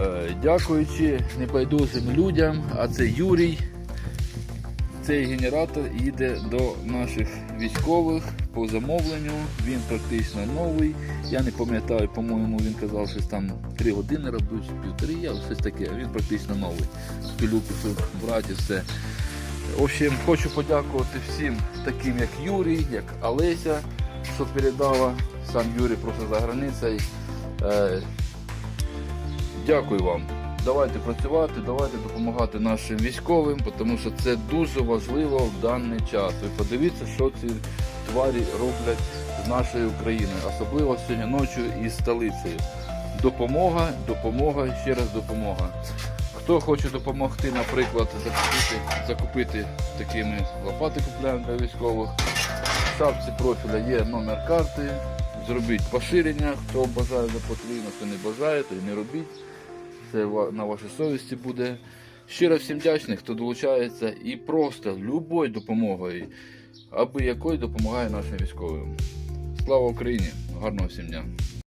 Е, Дякуючи небайдужим людям, а це Юрій. Цей генератор їде до наших військових по замовленню. Він практично новий. Я не пам'ятаю, по-моєму, він казав, що там 3 години робив, півтори, я щось таке. Він практично новий. Пилюки брати все. В общем, хочу подякувати всім таким, як Юрій, як Олеся, що передала. Сам Юрій просто за границею. Дякую вам. Давайте працювати, давайте допомагати нашим військовим, тому що це дуже важливо в даний час. Ви подивіться, що ці тварі роблять з нашою Україною, особливо сьогодні ночі із столицею. Допомога, допомога, ще раз допомога. Хто хоче допомогти, наприклад, закупити, закупити такими лопати купляємо для військових. В шапці профіля є номер карти. Зробіть поширення, хто бажає за потрібно, хто не бажає, то й не робіть. Це на вашій совісті буде. Щиро всім вдячний, хто долучається і просто любою допомогою, аби якою допомагає нашим військовим. Слава Україні! Гарного всім дня!